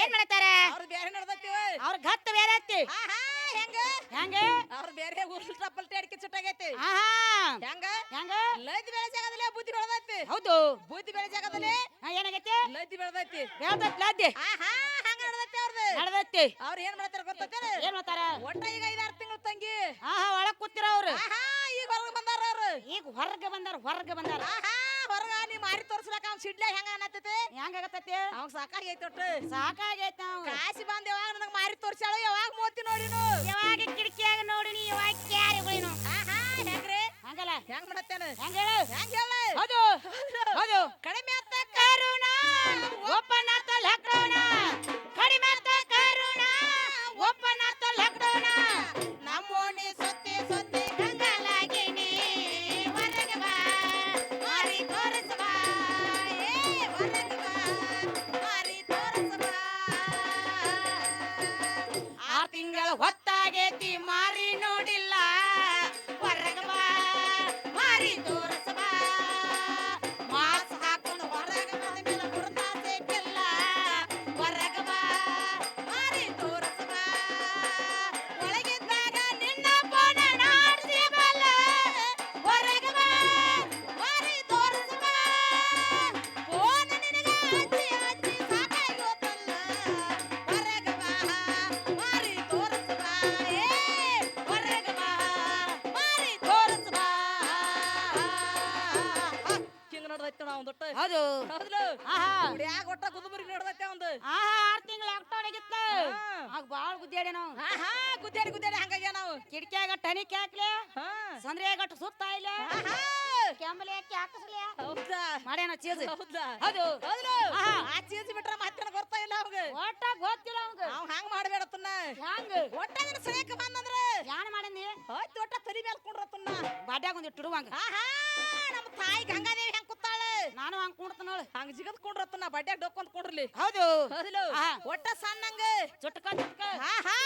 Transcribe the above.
ಏನ್ ಮಾಡತಾರ? ಅವ್ರ ಬೇರೆ ನಡ್ದೈತಿ ಅವ್ರ ಗತ್ತ ಬೇರೆ ಐತಿ. ಹೆಂಗ? ಹೆಂಗ? ಅವ್ರ ಬೇರೆ ಉಲ್ಟಾ ಪಲ್ಟಿ ಅಡಿಕೆ ಚುಟ್ಟಾಗೈತಿ ಹೆಂಗ? ಹೆಂಗ? ಲೈದ್ ಬೆಳೆ ಜಾಗದಲ್ಲಿ ಬುದ್ಧಿ ಬೆಳೆದೈತಿ. ಹೌದು. ಬುದ್ಧಿ ಬೆಳೆ ಜಾಗದಲ್ಲಿ ಹಾ, ಏನಾಗೈತಿ? ಲೈದ್ ಬೆಳೆದೈತಿ. ಹೇಳ್ದತ್ ಲಾದ್ದಿ. ಆಹಾ ಹಂಗ ನಡ್ದೈತಿ ಅವ್ರದ್ದು ನಡ್ದೈತಿ. ಅವ್ರ ಏನ್ ಮಾಡ್ತಾರ ಗೊತ್ತೈತಿ ಏನ್ ಮಾಡ್ತಾರ? ಒಟ್ಟ ಈಗ ಐದಾರು ತಿಂಗಳು ತಂಗಿ. ಆಹಾ ಒಳಗ್ ಕೂತಿರ ಅವ್ರು. ಈಗ ಹೊರಗೆ ಬಂದಾರ ಅವ್ರು. ಈಗ ಹೊರಗೆ ಬಂದಾರ ಹೊರಗೆ ಬಂದಾರ. ಆಹಾ. ಹೊರಗ ನೀ ಮಾರಿ ತೋರ್ಸ್ಲಕ ಅವ್ನ ಸಿಡ್ಲ ಹೆಂಗ ಅನ್ನತ್ತೈತಿ? ಹೆಂಗ ಆಗತ್ತೈತಿ? ಅವ್ನ ಸಾಕಾಗೈತಿ ಒಟ್ಟು. ಸಾಕಾಗೈತ ಕಾಸಿ ಬಂದ್ ಯಾವಾಗ ನನಗೆ ಮಾರಿ ತೋರ್ಸಾಳು ಯಾವಾಗ ಮೋತಿ ನೋಡಿನು ಯಾವಾಗ ಕಿಟಕಿಯಾಗ ನೋಡಿನಿ ಯಾವಾಗ ಕ್ಯಾರಿಗಳೇನು ಆಹಾ ಹೆಂಗ್ರಿ? ಹಂಗಲ್ಲ. ಹೆಂಗ್ ಮಾಡತ್ತೇನ? ಹೆಂಗ ಹೇಳು? ಹೆಂಗ ಹೇಳು? ಅದು ಅದು ಕಡಿಮೆ ಆತ ಕರುಣ ಒಪ್ಪನಾತ ಹೌದು. ಆಹಾ. ಒಟ್ಟ ಒಂದು ಆಹಾ ಆರ್ ತಿಂಗಳ ಅಕ್ಟೋಡಿಗಿತ್ತ ಹಾ. ಆಗ ಬಾಳ್ ಗುದ್ದಾಡಿ ನಾವು ಆಹಾ ಗುದ್ದಾಡಿ ಗುದ್ದಾಡಿ ಹಂಗಾಗ್ಯ ನಾವು ಕಿಟಕಿಯಾಗ ಟನಿಕ್ ಹಾಕ್ಲೆ ಹಾ. ಸಂದ್ರಿಯಾಗಟ್ಟು ಸುತ್ತ ಇಲ್ಲ ಹಾಕಿಸ್ಲಿ. ಹೌದಾ ಮಾಡ್ಯಾನ ಚೀಸ್. ಹೌದಾ. ಹೌದು ಹೌದು ಆ ಚೀಸ್ ಬಿಟ್ರೆ ಮತ್ತೆ ಬರ್ತಾ ಇಲ್ಲ ಅವಾಗ ಒಟ್ಟ ಗೊತ್ತಿಲ್ಲ ಅವಂಗ ಅವ್ ಹಂಗ್ ಒಟ್ಟ ಬಂದಂದ್ರ ಯಾನ್ ಹೋಯ್ತು ಒಟ್ಟ ತಲಿ ಮೇಲೆ ಬಾಡ್ಯಾಗ ಒಂದಿಟ್ಟು ಇಡುವಂಗ ಆಹಾ ನಮ್ಮ ತಾಯಿ ಗಂಗಾದೇವಿ ಹೆಂಗ್ ಕೂತಾಳೆ ನಾನು ಹಂಗ್ ಕುಣ್ತ ನೋಡು ಹಂಗ ಜಿಗದ್ ಕುಂಡ್ರತ್ತನ್ನ ಬಡ್ಡ್ಯಾಗ ಡೊಕ್ಕೊಂದ್ ಕುಂಡ್ರಲಿ. ಹೌದು. ಹೌದು. ಒಟ್ಟ ಸಣ್ಣಂಗ. ಚುಟ್ಕ ಚುಟ್ಕ ಆಹಾ.